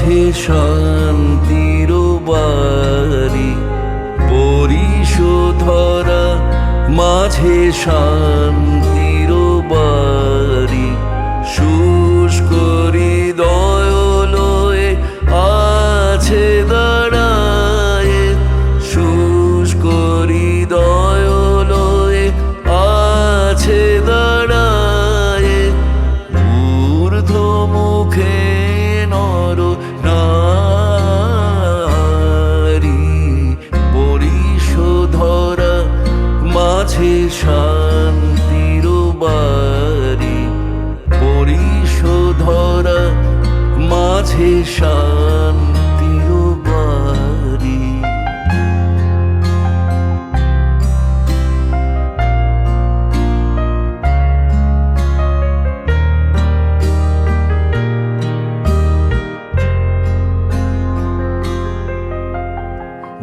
মাঝে শান্তির বাড়ি পরিশোধরা মাঝে শান্তির মাঝে শান্তির বাড়ি পরিশোধরা মাঝে শান্তির বাড়ি।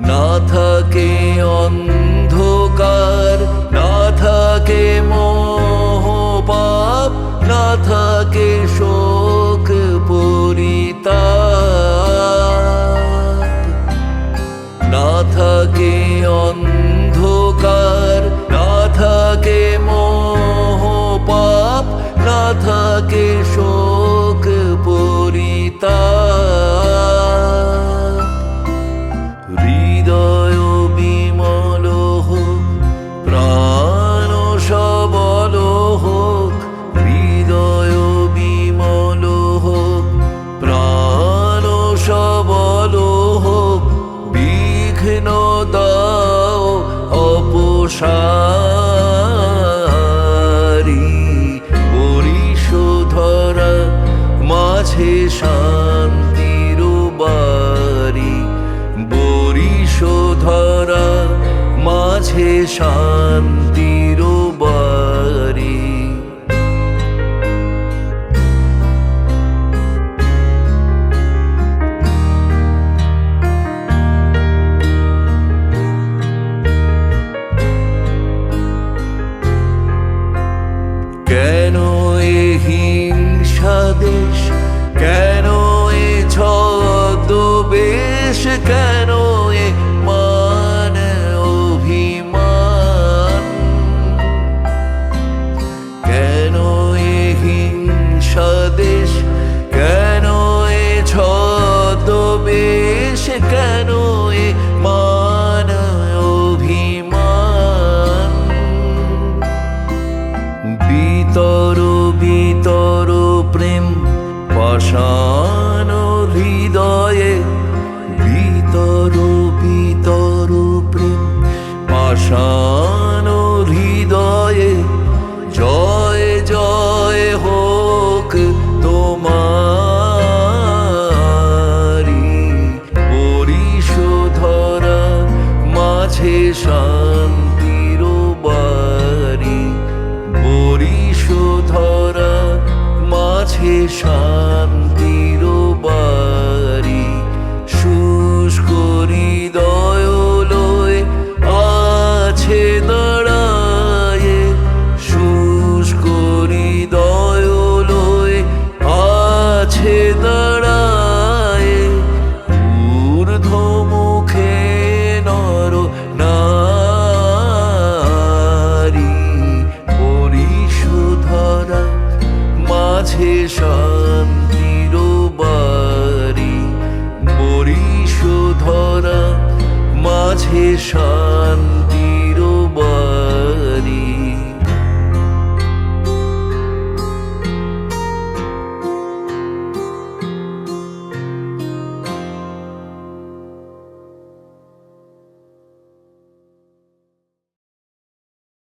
না থাকে অন্ধকার, না থাকে মোহ পাপ, না থাকে শোক পরিতাপ। না থাকে অন্ধকার, না থাকে মোহ পাপ, না থাকে শোক মাঝে শান্তির বাড়ি। বরিশোধরা মাঝে শান্তির বাড়ি। কেন এ হিংসা দেশ কেন এ ছদ্মবেশ কেন এ মান অভিমান? কেন এ হিংসা দেশ? কেন এ ছদ্মবেশ কেন পাষাণ হৃদয়ে বিতর বিতর প্রেম। পাষাণ হৃদয়ে জয় জয় হোক তোমারি। পরিশোধরা মাঝে শান আছে শান্তির বাড়ি বরিশ ধরা মাঝে শান্তি